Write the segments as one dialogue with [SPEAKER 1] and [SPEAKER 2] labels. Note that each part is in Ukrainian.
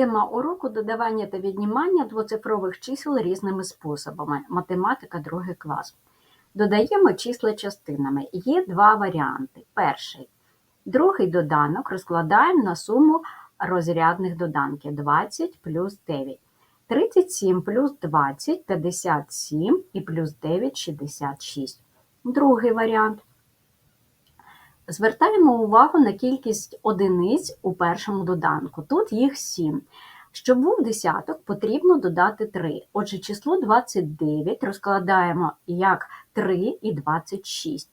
[SPEAKER 1] Тема уроку додавання та віднімання двоцифрових чисел різними способами. Математика, другий клас. Додаємо числа частинами. Є два варіанти. Перший. Другий доданок розкладаємо на суму розрядних доданків 20 плюс 9. 37 плюс 20 57 і плюс 9 66. Другий варіант. Звертаємо увагу на кількість одиниць у першому доданку. Тут їх 7. Щоб був десяток, потрібно додати 3. Отже, число 29 розкладаємо як 3 і 26.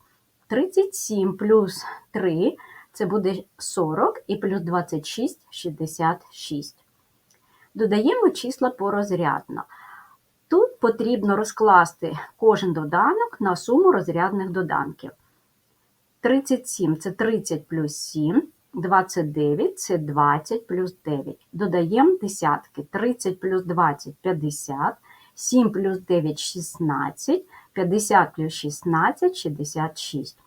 [SPEAKER 1] 37 плюс 3 це буде 40 і плюс 26 – 66. Додаємо числа порозрядно. Тут потрібно розкласти кожен доданок на суму розрядних доданків. 37 це 30 плюс 7, 29 це 20 плюс 9. Додаємо десятки. 30 плюс 20 – 50, 7 плюс 9 – 16, 50 плюс 16 – 66.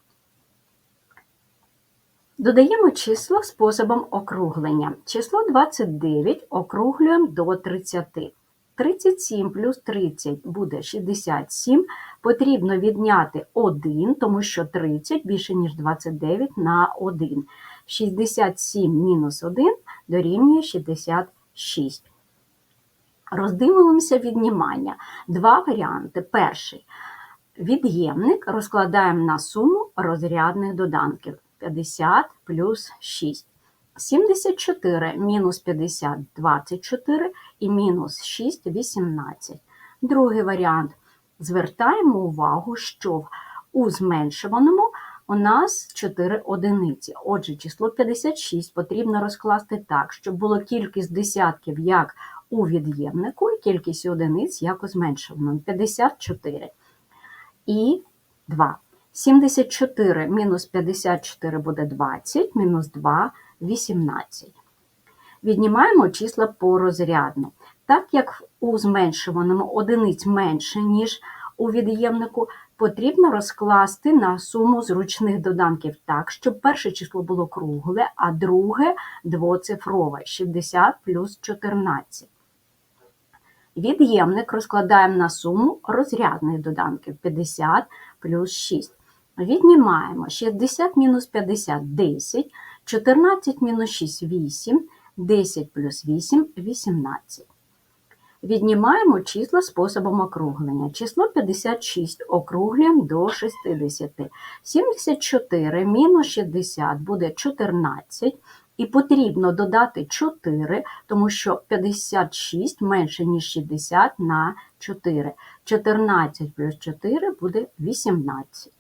[SPEAKER 1] Додаємо число способом округлення. Число 29 округлюємо до 30. 37 плюс 30 буде 67. Потрібно відняти 1, тому що 30 більше, ніж 29 на 1. 67 мінус 1 дорівнює 66. Роздивимося віднімання. Два варіанти. Перший. Від'ємник розкладаємо на суму розрядних доданків 50 плюс 6. 74 мінус 50 – 24 і мінус 6 – 18. Другий варіант. Звертаємо увагу, що у зменшуваному у нас 4 одиниці. Отже, число 56 потрібно розкласти так, щоб було кількість десятків як у від'ємнику і кількість одиниць як у зменшуваному. 54 і 2. 74 мінус 54 буде 20, мінус 2 – 18. Віднімаємо числа порозрядно. Так як у зменшуваному одиниць менше, ніж у від'ємнику, потрібно розкласти на суму зручних доданків так, щоб перше число було кругле, а друге двоцифрове 60 плюс 14. Від'ємник розкладаємо на суму розрядних доданків 50 плюс 6. Віднімаємо 60 мінус 50 – 10, 14 мінус 6 – 8, 10 плюс 8 – 18. Віднімаємо числа способом округлення. Число 56 округлюємо до 60. 74 мінус 60 буде 14. І потрібно додати 4, тому що 56 менше, ніж 60 на 4. 14 плюс 4 буде 18.